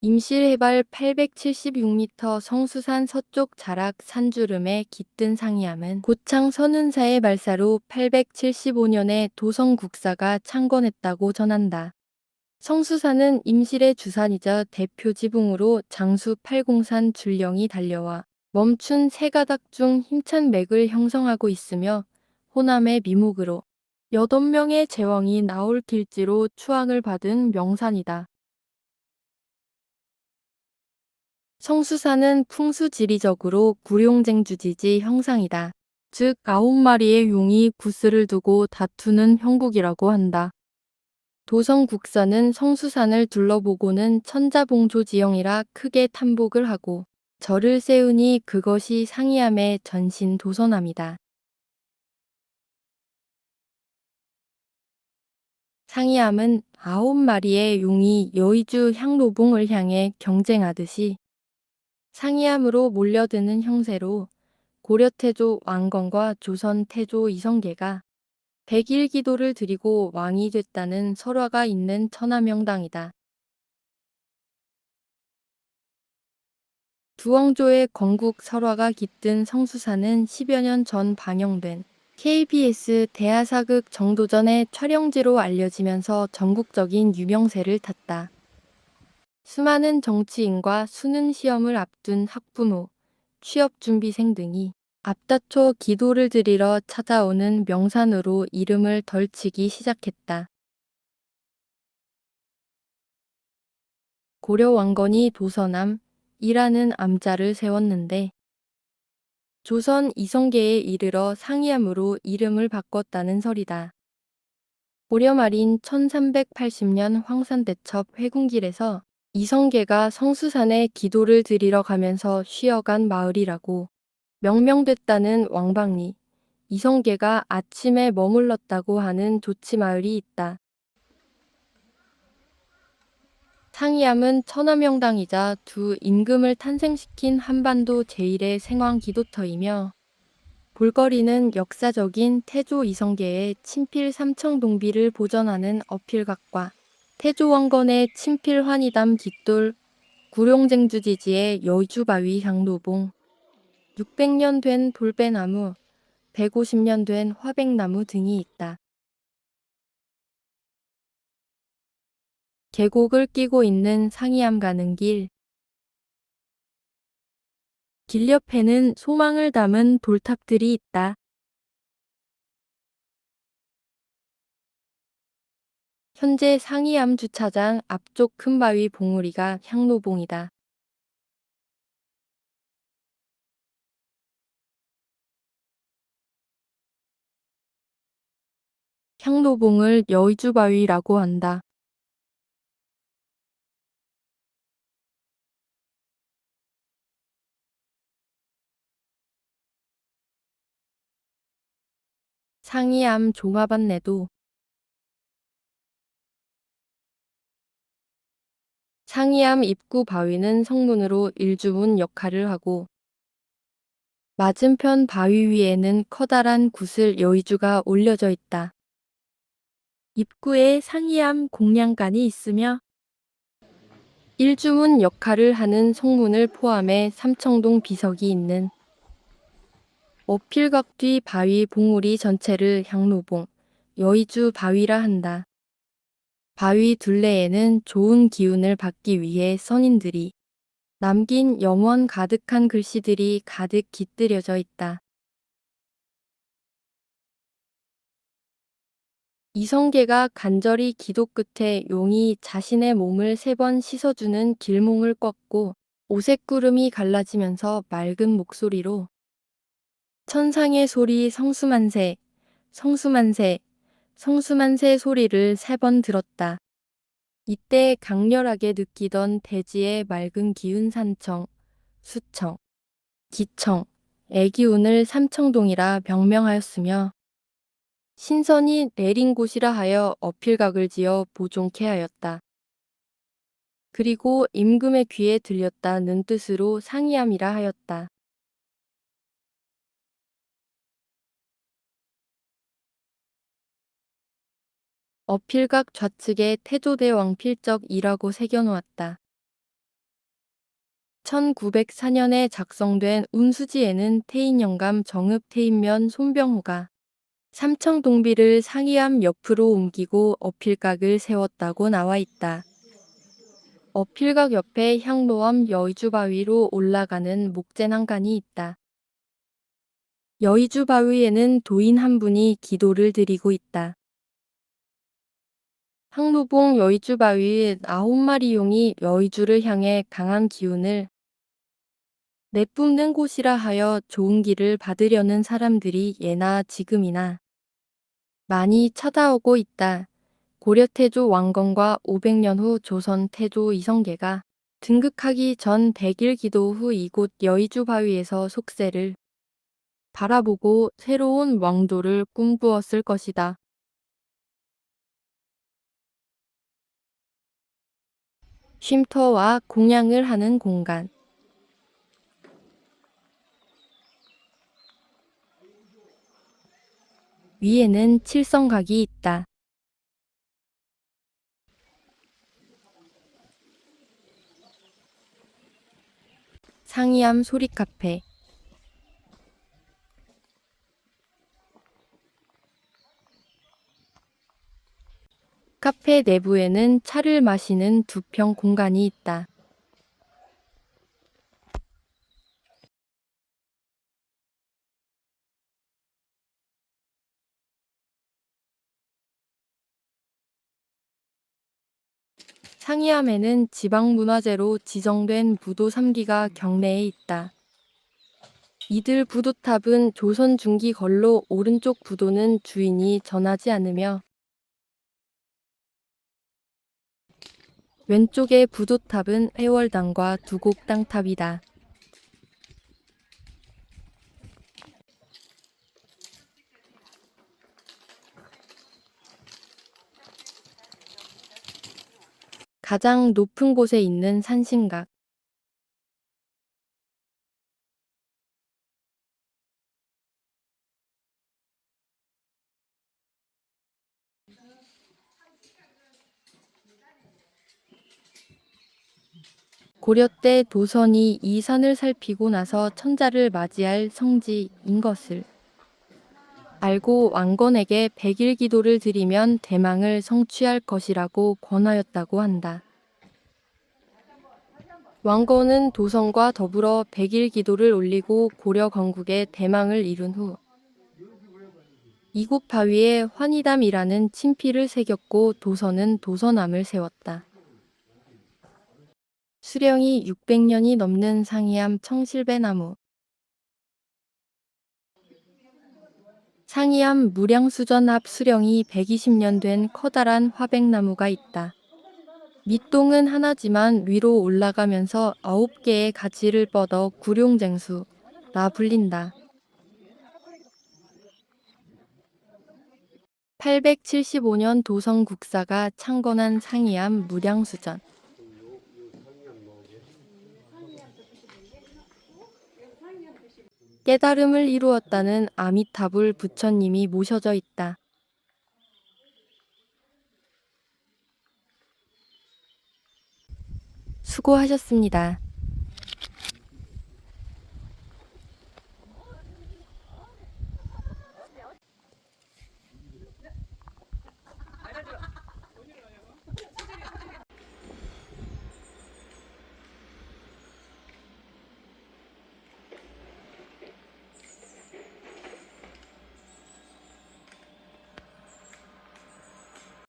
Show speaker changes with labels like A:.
A: 임실 해발 876m 성수산 서쪽 자락 산주름에 깃든 상이암은 고창 선운사의 말사로 875년에 도성국사가 창건했다고 전한다. 성수산은 임실의 주산이자 대표 지붕으로 장수 팔공산 줄령이 달려와 멈춘 세 가닥 중 힘찬 맥을 형성하고 있으며 호남의 미목으로 8명의 제왕이 나올 길지로 추앙을 받은 명산이다. 성수산은 풍수지리적으로 구룡쟁주지지 형상이다. 즉 아홉 마리의 용이 구슬을 두고 다투는 형국이라고 한다. 도성국사는 성수산을 둘러보고는 천자봉조 지형이라 크게 탐복을 하고 절을 세우니 그것이 상이암의 전신 도선암이다. 상이암은 아홉 마리의 용이 여의주 향로봉을 향해 경쟁하듯이 상이암으로 몰려드는 형세로 고려태조 왕건과 조선 태조 이성계가 백일기도를 드리고 왕이 됐다는 설화가 있는 천하명당이다. 두왕조의 건국 설화가 깃든 성수사는 10여 년 전 방영된 KBS 대하사극 정도전의 촬영지로 알려지면서 전국적인 유명세를 탔다. 수많은 정치인과 수능 시험을 앞둔 학부모, 취업준비생 등이 앞다퉈 기도를 드리러 찾아오는 명산으로 이름을 덜치기 시작했다. 고려 왕건이 도서남, 이라는 암자를 세웠는데 조선 이성계에 이르러 상이암으로 이름을 바꿨다는 설이다. 고려 말인 1380년 황산대첩 회군길에서 이성계가 성수산에 기도를 드리러 가면서 쉬어간 마을이라고 명명됐다는 왕방리, 이성계가 아침에 머물렀다고 하는 조치마을이 있다. 상이암은 천하명당이자 두 임금을 탄생시킨 한반도 제1의 생황 기도터이며 볼거리는 역사적인 태조 이성계의 친필 삼청동비를 보전하는 어필각과 태조 왕건의 친필 환희담 깃돌, 구룡쟁주지지의 여주바위 향로봉, 600년 된 돌배나무, 150년 된 화백나무 등이 있다. 계곡을 끼고 있는 상이암 가는 길. 길 옆에는 소망을 담은 돌탑들이 있다. 현재 상이암 주차장 앞쪽 큰 바위 봉우리가 향로봉이다. 향로봉을 여의주바위라고 한다. 상이암 종합안내도 상이암 입구 바위는 성문으로 일주문 역할을 하고 맞은편 바위 위에는 커다란 구슬 여의주가 올려져 있다. 입구에 상이암 공양간이 있으며 일주문 역할을 하는 성문을 포함해 삼청동 비석이 있는 어필각 뒤 바위 봉우리 전체를 향로봉, 여의주 바위라 한다. 바위 둘레에는 좋은 기운을 받기 위해 선인들이 남긴 영원 가득한 글씨들이 가득 깃들여져 있다. 이성계가 간절히 기도 끝에 용이 자신의 몸을 세 번 씻어주는 길몽을 꺾고 오색 구름이 갈라지면서 맑은 목소리로 천상의 소리 성수만세, 성수만세, 성수만세 소리를 세 번 들었다. 이때 강렬하게 느끼던 대지의 맑은 기운 산청, 수청, 기청, 애기운을 삼청동이라 병명하였으며 신선이 내린 곳이라 하여 어필각을 지어 보존케 하였다. 그리고 임금의 귀에 들렸다는 뜻으로 상이함이라 하였다. 어필각 좌측에 태조대 왕 필적이라고 새겨놓았다. 1904년에 작성된 운수지에는 태인영감 정읍 태인면 손병호가 삼청동비를 상이암 옆으로 옮기고 어필각을 세웠다고 나와 있다. 어필각 옆에 향로암 여의주바위로 올라가는 목재난간이 있다. 여의주바위에는 도인 한 분이 기도를 드리고 있다. 항로봉 여의주 바위 아홉 마리 용이 여의주를 향해 강한 기운을 내뿜는 곳이라 하여 좋은 길을 받으려는 사람들이 예나 지금이나 많이 찾아오고 있다. 고려 태조 왕건과 500년 후 조선 태조 이성계가 등극하기 전 100일 기도 후 이곳 여의주 바위에서 속세를 바라보고 새로운 왕도를 꿈꾸었을 것이다. 쉼터와 공양을 하는 공간. 위에는 칠성각이 있다. 상이암 소리 카페. 카페 내부에는 차를 마시는 두 평 공간이 있다. 상이암에는 지방문화재로 지정된 부도 3기가 경내에 있다. 이들 부도탑은 조선 중기 걸로 오른쪽 부도는 주인이 전하지 않으며 왼쪽의 부도탑은 회월당과 두곡당탑이다. 가장 높은 곳에 있는 산신각. 고려 때 도선이 이 산을 살피고 나서 천자를 맞이할 성지인 것을 알고 왕건에게 백일 기도를 드리면 대망을 성취할 것이라고 권하였다고 한다. 왕건은 도성과 더불어 백일 기도를 올리고 고려 건국의 대망을 이룬 후 이곳 바위에 환희담이라는 친필을 새겼고 도선은 도선암을 세웠다. 수령이 600년이 넘는 상이암 청실배나무 상이암 무량수전 앞 수령이 120년 된 커다란 화백나무가 있다. 밑동은 하나지만 위로 올라가면서 아홉 개의 가지를 뻗어 구룡쟁수라 불린다. 875년 도성 국사가 창건한 상이암 무량수전. 깨달음을 이루었다는 아미타불 부처님이 모셔져 있다. 수고하셨습니다.